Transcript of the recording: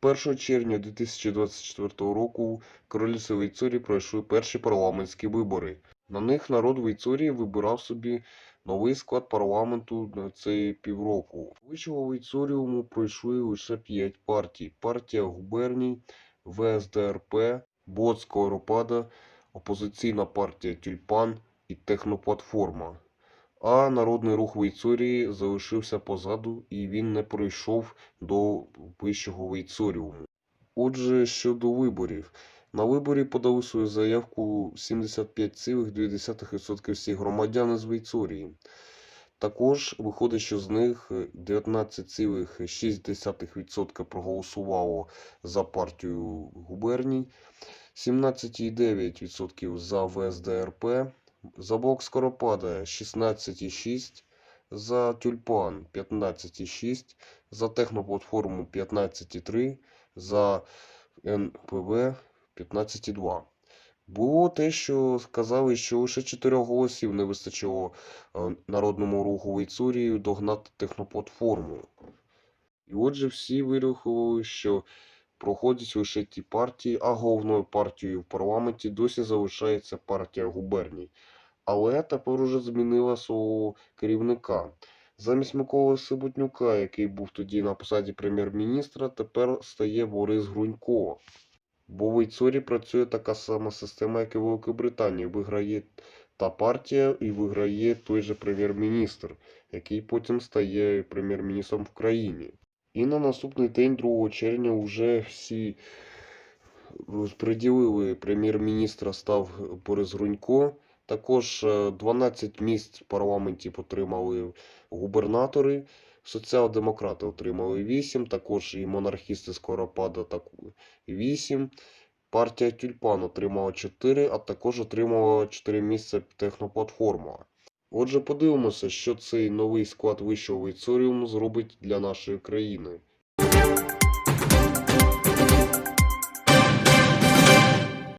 1 червня 2024 року в королівстві Вейцорії пройшли перші парламентські вибори. На них народ Вейцорії вибирав собі новий склад парламенту на цей півроку. Вищого Вейцоріуму пройшли лише 5 партій. Партія губерній, ВСДРП, Боцька Оропада, опозиційна партія Тюльпан і Техноплатформа. А Народний рух Вейцорії залишився позаду і він не пройшов до вищого Вейцоріуму. Отже, щодо виборів. На виборі подали свою заявку 75,2% всіх громадян з Вейцорії. Також виходить, що з них 19,6% проголосувало за партію губерній, 17,9% за ВСДРП, за блок Скоропада 16,6%, за Тюльпан 15,6%, за Техноплатформу 15,3%, за НПВ 15,2%. Було те, що сказали, що лише 4 голосів не вистачило е, Народному руху Вейцурії догнати техноплатформу. І отже, всі вирахували, що проходять лише ті партії, а головною партією в парламенті досі залишається партія губерній. Але тепер уже змінила свого керівника. Замість Миколи Сибутнюка, який був тоді на посаді прем'єр-міністра, тепер стає Борис Грунько. Бо в Вейцорі працює така сама система, як і в Великобританії. Виграє та партія і виграє той же прем'єр-міністр, який потім стає прем'єр-міністром в країні. І на наступний день, 2 червня, вже всі розподілили прем'єр-міністра став Борис Грунько. Також е, 12 місць в парламенті отримали губернатори. Соціал-демократи отримали 8, також і монархісти Скоропада так 8. Партія Тюльпан отримала 4, а також отримала 4 місця техноплатформа. Отже, подивимося, що цей новий склад вищого Вейцоріуму зробить для нашої країни.